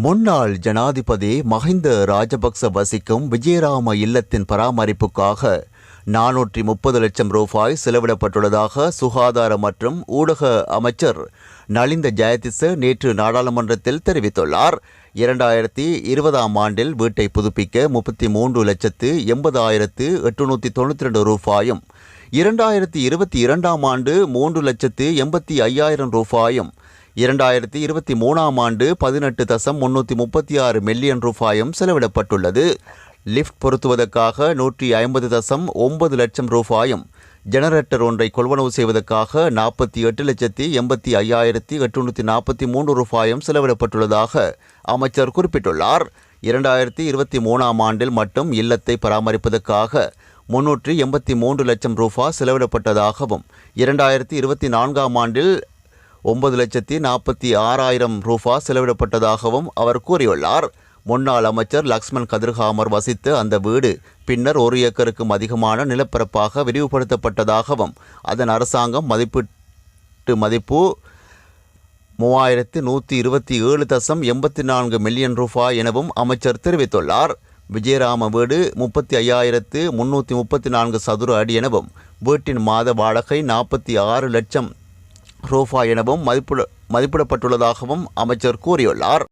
முன்னாள் ஜனாதிபதி மஹிந்த ராஜபக்ச வசிக்கும் விஜயராம இல்லத்தின் பராமரிப்புக்காக நானூற்றி முப்பது லட்சம் ரூபாய் செலவிடப்பட்டுள்ளதாக சுகாதார மற்றும் ஊடக அமைச்சர் நலிந்த ஜெயதிச நேற்று நாடாளுமன்றத்தில் தெரிவித்துள்ளார். இரண்டாயிரத்தி இருபதாம் ஆண்டில் வீட்டை புதுப்பிக்க முப்பத்தி மூன்று லட்சத்து எண்பதாயிரத்து எட்டுநூற்றி தொண்ணூற்றி ரெண்டு ரூபாயும் இரண்டாயிரத்தி இருபத்தி இரண்டாம் ஆண்டு மூன்று லட்சத்து எண்பத்தி ஐயாயிரம் ரூபாயும் இரண்டாயிரத்தி இருபத்தி மூணாம் ஆண்டு பதினெட்டு தசம் முன்னூற்றி முப்பத்தி ஆறு மில்லியன் ரூபாயும் செலவிடப்பட்டுள்ளது. லிஃப்ட் பொருத்துவதற்காக நூற்றி ஐம்பது தசம் ஒன்பது லட்சம் ரூபாயும் ஜெனரேட்டர் ஒன்றை கொள்வனவு செய்வதற்காக நாற்பத்தி எட்டு லட்சத்தி எண்பத்தி ஐயாயிரத்தி எட்டுநூற்றி நாற்பத்தி மூன்று ரூபாயும் செலவிடப்பட்டுள்ளதாக அமைச்சர் குறிப்பிட்டுள்ளார். இரண்டாயிரத்தி இருபத்தி மூணாம் ஆண்டில் மட்டும் இல்லத்தை பராமரிப்பதற்காக முன்னூற்றி எண்பத்தி மூன்று லட்சம் ரூபாய் செலவிடப்பட்டதாகவும் இரண்டாயிரத்தி இருபத்தி நான்காம் ஆண்டில் ஒன்பது லட்சத்தி நாற்பத்தி ஆறாயிரம் ரூபா செலவிடப்பட்டதாகவும் அவர் கூறியுள்ளார். முன்னாள் அமைச்சர் லக்ஷ்மண் கதிர்காமர் வசித்த அந்த வீடு பின்னர் ஒரு ஏக்கருக்கும் அதிகமான நிலப்பரப்பாக விரிவுபடுத்தப்பட்டதாகவும் அதன் அரசாங்கம் மதிப்பீட்டு மதிப்பு மூவாயிரத்து நூற்றி இருபத்தி ஏழு தசம் எண்பத்தி நான்கு மில்லியன் ரூபாய் எனவும் அமைச்சர் தெரிவித்துள்ளார். விஜயராம வீடு முப்பத்தி ஐயாயிரத்து முன்னூற்றி முப்பத்தி நான்கு சதுர அடி எனவும் வீட்டின் மாத வாடகை நாற்பத்தி ஆறு லட்சம் ரூபாய் எனவும் மதிப்பிட மதிப்பிடப்பட்டுள்ளதாகவும் அமைச்சர் கூறியுள்ளார்.